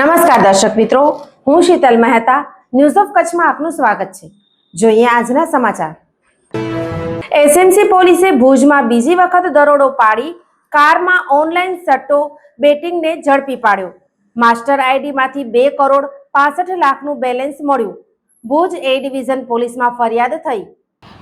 નમસ્કાર દર્શક મિત્રો, હું શીતલ મહેતા ન્યૂઝ ઓફ કચ્છમાં આપનું સ્વાગત છે. જોઈએ આજના સમાચાર. એસએમસી પોલીસે ભુજમાં બીજી વખત દરોડો પાડી, કારમાં ઓનલાઈન સટ્ટો બેટિંગને ઝડપી પાડ્યો. માસ્ટર આઈડીમાંથી બે કરોડ પાસઠ લાખનું બેલેન્સ મળ્યું. ભુજ એ ડિવિઝન પોલીસમાં ફરિયાદ થઈ.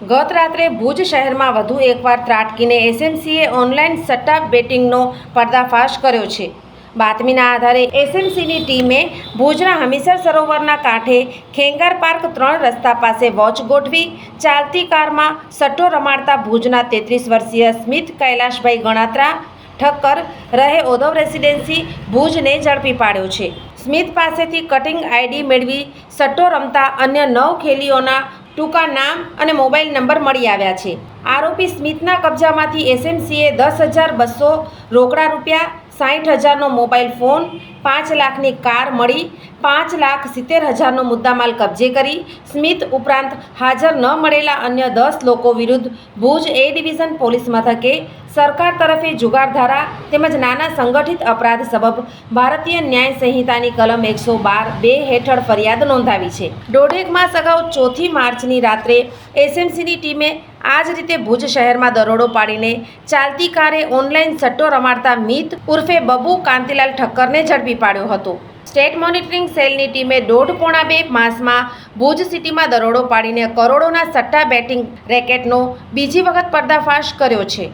ગત રાત્રે ભુજ શહેરમાં વધુ એકવાર ત્રાટકીને એસએમસીએ ઓનલાઈન સટ્ટા બેટિંગનો પર્દાફાશ કર્યો છે. બાતમીના આધારે એસએમસીની ટીમે ભુજના હમીસર સરોવરના કાંઠે ખેંગાર પાર્ક ત્રણ રસ્તા પાસે વોચ ગોઠવી, ચાલતી કારમાં સટ્ટો રમાડતા ભુજના તેત્રીસ વર્ષીય સ્મિત કૈલાશભાઈ ગણાત્રા ઠક્કર રહે ઓધવ રેસિડેન્સી ભુજને ઝડપી પાડ્યો છે. સ્મિત પાસેથી કટિંગ આઈડી મેળવી સટ્ટો રમતા અન્ય નવ ખેલીઓના ટૂંકા નામ અને મોબાઈલ નંબર મળી આવ્યા છે. આરોપી સ્મિતના કબજામાંથી એસએમસીએ દસ હજાર બસો રોકડા રૂપિયા સાઠ હજારનો મોબાઈલ ફોન, પાંચ લાખની કાર મળી, પાંચ લાખ સિત્તેર હજારનો મુદ્દામાલ કબજે કરી. સ્મિત ઉપરાંત હાજર ન મળેલા અન્ય દસ લોકો વિરુદ્ધ ભુજ એ ડિવિઝન પોલીસ મથકે સરકાર તરફે જુગારધારા તેમજ નાના સંગઠિત અપરાધ સબબ ભારતીય ન્યાય સંહિતાની કલમ એકસો બાર બે હેઠળ ફરિયાદ નોંધાવી છે. દોઢેક માસ અગાઉ ચોથી માર્ચની રાત્રે એસએમસીની ટીમે આ જ રીતે ભુજ શહેરમાં દરોડો પાડીને ચાલતી કારે ઓનલાઈન સટ્ટો રમાડતા મિત ઉર્ફે બબુ કાંતિલાલ ઠક્કરને ઝડપી પાડ્યો હતો. સ્ટેટ મોનિટરિંગ સેલની ટીમે દોઢ પોણા બે માસમાં ભુજ સિટીમાં દરોડો પાડીને કરોડોના સટ્ટા બેટિંગ રેકેટનો બીજી વખત પર્દાફાશ કર્યો છે.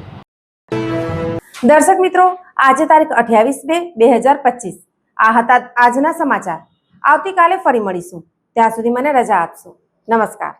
દર્શક મિત્રો, આજે તારીખ અઠ્યાવીસ બે બે હજાર પચીસ. આ હતા આજના સમાચાર. આવતીકાલે ફરી મળીશું. ત્યાં સુધી મને રજા આપશો. નમસ્કાર.